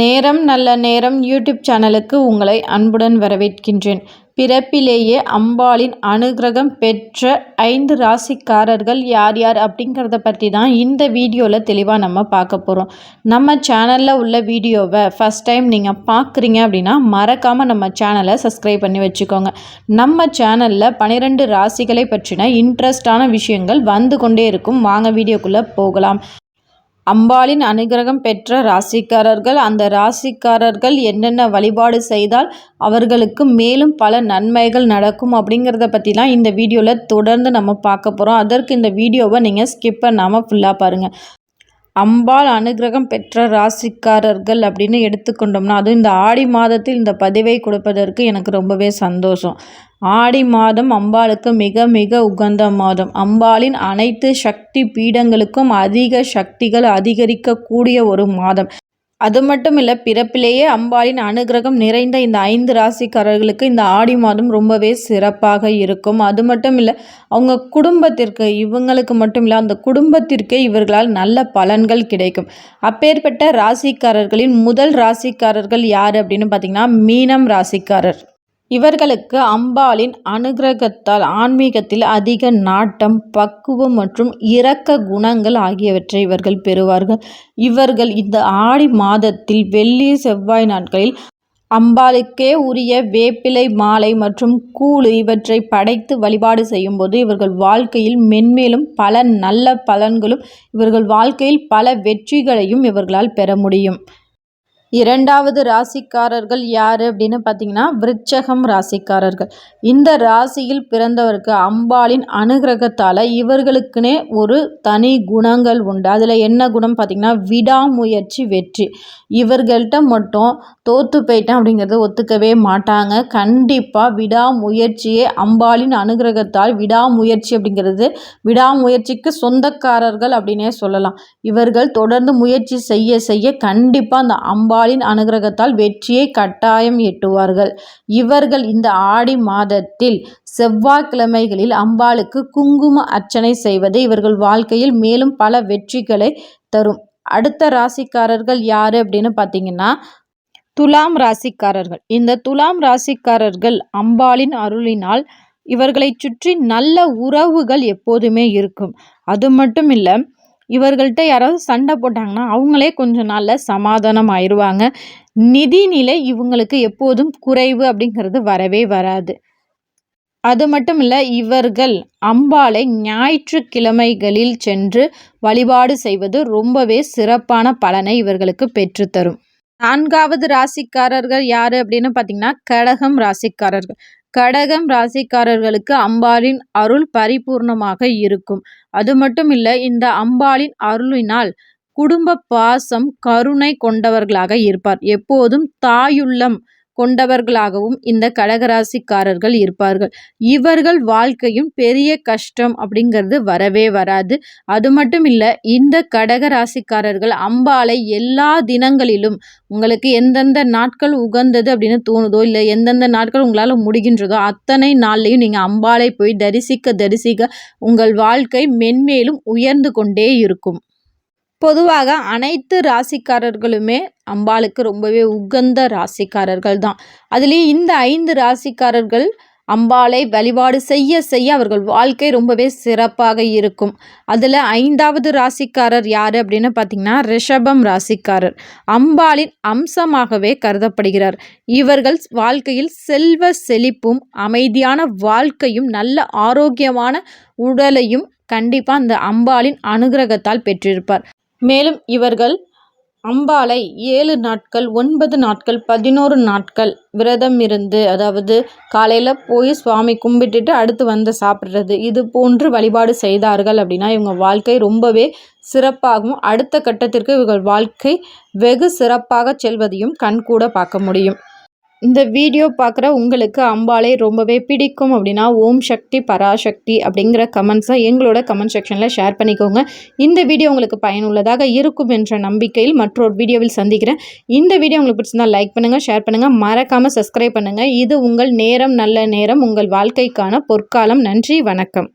நேரம் நல்ல நேரம் யூடியூப் சேனலுக்கு உங்களை அன்புடன் வரவேற்கின்றேன். பிறப்பிலேயே அம்பாளின் அனுகிரகம் பெற்ற ஐந்து ராசிக்காரர்கள் யார் யார் அப்படிங்கிறத பற்றி தான் இந்த வீடியோவில் தெளிவாக நம்ம பார்க்க போகிறோம் நம்ம சேனலில் உள்ள வீடியோவை ஃபஸ்ட் டைம் நீங்கள் பார்க்குறீங்க அப்படின்னா மறக்காமல் நம்ம சேனலை சப்ஸ்கிரைப் பண்ணி வச்சுக்கோங்க. நம்ம சேனலில் பனிரெண்டு ராசிகளை பற்றின இன்ட்ரெஸ்டான விஷயங்கள் வந்து கொண்டே இருக்கும். வாங்க வீடியோக்குள்ளே போகலாம். அம்பாளின் அனுகிரகம் பெற்ற ராசிக்காரர்கள் அந்த ராசிக்காரர்கள் என்னென்ன வழிபாடு செய்தால் அவர்களுக்கு மேலும் பல நன்மைகள் நடக்கும் அப்படிங்கிறத பற்றிலாம் இந்த வீடியோவில் தொடர்ந்து நம்ம பார்க்க போகிறோம் அதற்கு இந்த வீடியோவை நீங்கள் ஸ்கிப் பண்ணாமல் ஃபுல்லாக பாருங்கள் அம்பாள் அனுகிரகம் பெற்ற ராசிக்காரர்கள் அப்படின்னு எடுத்துக்கொண்டோம்னா அதுவும் இந்த ஆடி மாதத்தில் இந்த பதிவை கொடுப்பதற்கு எனக்கு ரொம்பவே சந்தோஷம். ஆடி மாதம் அம்பாளுக்கு மிக மிக உகந்த மாதம். அம்பாளின் அனைத்து சக்தி பீடங்களுக்கும் அதிக சக்திகள் அதிகரிக்கக்கூடிய ஒரு மாதம். அது மட்டும் இல்லை பிறப்பிலேயே அம்பாளின் அனுகிரகம் நிறைந்த இந்த ஐந்து ராசிக்காரர்களுக்கு இந்த ஆடி மாதம் ரொம்பவே சிறப்பாக இருக்கும். அது மட்டும் இல்லை அவங்க குடும்பத்திற்கு இவங்களுக்கு மட்டும் இல்லை அந்த குடும்பத்திற்கே இவர்களால் நல்ல பலன்கள் கிடைக்கும். அப்பேற்பட்ட ராசிக்காரர்களின் முதல் ராசிக்காரர்கள் யார் அப்படின்னு பார்த்தீங்கன்னா மீனம் ராசிக்காரர். இவர்களுக்கு அம்பாளின் அனுகிரகத்தால் ஆன்மீகத்தில் அதிக நாட்டம் பக்குவம் மற்றும் இரக்க குணங்கள் ஆகியவற்றை இவர்கள் பெறுவார்கள். இவர்கள் இந்த ஆடி மாதத்தில் வெள்ளி செவ்வாய் நாட்களில் அம்பாளுக்கே உரிய வேப்பிலை மாலை மற்றும் கூழு இவற்றை படைத்து வழிபாடு செய்யும்போது இவர்கள் வாழ்க்கையில் மென்மேலும் பல நல்ல பலன்களும் இவர்கள் வாழ்க்கையில் பல வெற்றிகளையும் இவர்களால் பெற முடியும். இரண்டாவது ராசிக்காரர்கள் யார் அப்படின்னு பார்த்தீங்கன்னா விருச்சகம் ராசிக்காரர்கள். இந்த ராசியில் பிறந்தவருக்கு அம்பாளின் அனுகிரகத்தால் இவர்களுக்குனே ஒரு தனி குணங்கள் உண்டு. அதில் என்ன குணம் பார்த்திங்கன்னா விடாமுயற்சி வெற்றி. இவர்கள்ட்ட மட்டும் தோற்று போயிட்டேன் அப்படிங்கிறத ஒத்துக்கவே மாட்டாங்க. கண்டிப்பாக விடாமுயற்சியே அம்பாளின் அனுகிரகத்தால் விடாமுயற்சி அப்படிங்கிறது விடாமுயற்சிக்கு சொந்தக்காரர்கள் அப்படின்னே சொல்லலாம். இவர்கள் தொடர்ந்து முயற்சி செய்ய செய்ய கண்டிப்பாக அந்த அம்பா அம்பாளின் அனுகிரகத்தால் வெற்றியை கட்டாயம் எட்டுவார்கள். இவர்கள் இந்த ஆடி மாதத்தில் செவ்வாய்க்கிழமைகளில் அம்பாளுக்கு குங்கும அர்ச்சனை செய்வது இவர்கள் வாழ்க்கையில் மேலும் பல வெற்றிகளை தரும். அடுத்த ராசிக்காரர்கள் யார் அப்படின்னு பார்த்தீங்கன்னா துலாம் ராசிக்காரர்கள். இந்த துலாம் ராசிக்காரர்கள் அம்பாளின் அருளினால் இவர்களை சுற்றி நல்ல உறவுகள் எப்போதுமே இருக்கும். அது மட்டும் இல்லை இவர்கள்ட்ட யாராவது சண்டை போட்டாங்கன்னா அவங்களே கொஞ்ச நாளில் சமாதானம் ஆயிடுவாங்க நிதிநிலை இவங்களுக்கு எப்போதும் குறைவு அப்படிங்கிறது வரவே வராது. அது மட்டும் இல்லை இவர்கள் அம்பாளை ஞாயிற்றுக்கிழமைகளில் சென்று வழிபாடு செய்வது ரொம்பவே சிறப்பான பலனை இவர்களுக்கு பெற்றுத்தரும். நான்காவது ராசிக்காரர்கள் யார் அப்படின்னு பார்த்தீங்கன்னா கடகம் ராசிக்காரர்கள். கடகம் ராசிக்காரர்களுக்கு அம்பாளின் அருள் பரிபூர்ணமாக இருக்கும். அது மட்டும் இல்லை இந்த அம்பாளின் அருளினால் குடும்ப பாசம் கருணை கொண்டவர்களாக இருப்பார். எப்போதும் தாயுள்ளம் கொண்டவர்களாகவும் இந்த கடகராசிக்காரர்கள் இருப்பார்கள். இவர்கள் வாழ்க்கையும் பெரிய கஷ்டம் அப்படிங்கிறது வரவே வராது. அது மட்டும் இல்லை இந்த கடகராசிக்காரர்கள் அம்பாலை எல்லா தினங்களிலும் உங்களுக்கு எந்தெந்த நாட்கள் உகந்தது அப்படின்னு தோணுதோ இல்லை எந்தெந்த நாட்கள் உங்களால் முடிகின்றதோ அத்தனை நாள்லையும் நீங்கள் அம்பாலை போய் தரிசிக்க தரிசிக்க உங்கள் வாழ்க்கை மென்மேலும் உயர்ந்து கொண்டே இருக்கும். பொதுவாக அனைத்து ராசிக்காரர்களுமே அம்பாளுக்கு ரொம்பவே உகந்த ராசிக்காரர்கள் தான். அதுலேயும் இந்த ஐந்து ராசிக்காரர்கள் அம்பாளை வழிபாடு செய்ய செய்ய அவர்கள் வாழ்க்கை ரொம்பவே சிறப்பாக இருக்கும். அதில் ஐந்தாவது ராசிக்காரர் யார் அப்படின்னு பார்த்தீங்கன்னா ரிஷபம் ராசிக்காரர். அம்பாளின் அம்சமாகவே கருதப்படுகிறார். இவர்கள் வாழ்க்கையில் செல்வ செழிப்பும் அமைதியான வாழ்க்கையும் நல்ல ஆரோக்கியமான உடலையும் கண்டிப்பாக அந்த அம்பாளின் அனுகிரகத்தால் பெற்றிருப்பார். மேலும் இவர்கள் அம்பாளை ஏழு நாட்கள் ஒன்பது நாட்கள் பதினோரு நாட்கள் விரதம் இருந்து அதாவது காலையில் போய் சுவாமி கும்பிட்டுட்டு அடுத்து வந்து சாப்பிட்றது இது போன்று வழிபாடு செய்தார்கள் அப்படின்னா இவங்க வாழ்க்கை ரொம்பவே சிறப்பாகவும் அடுத்த கட்டத்திற்கு இவர்கள் வாழ்க்கை வெகு சிறப்பாக செல்வதையும் கண்கூட பார்க்க முடியும். இந்த வீடியோ பார்க்குற உங்களுக்கு அம்பாளை ரொம்பவே பிடிக்கும் அப்படின்னா ஓம் சக்தி பராசக்தி அப்படிங்கிற கமெண்ட்ஸை எங்களோட கமெண்ட் செக்ஷனில் ஷேர் பண்ணிக்கோங்க. இந்த வீடியோ உங்களுக்கு பயனுள்ளதாக இருக்கும் என்ற நம்பிக்கையில் மற்றொரு வீடியோவில் சந்திக்கிறேன். இந்த வீடியோ உங்களுக்கு பிடிச்சிருந்தால் லைக் பண்ணுங்கள் ஷேர் பண்ணுங்கள் மறக்காமல் சப்ஸ்கிரைப் பண்ணுங்கள் இது உங்கள் நேரம் நல்ல நேரம் உங்கள் வாழ்க்கைக்கான பொற்காலம். நன்றி வணக்கம்.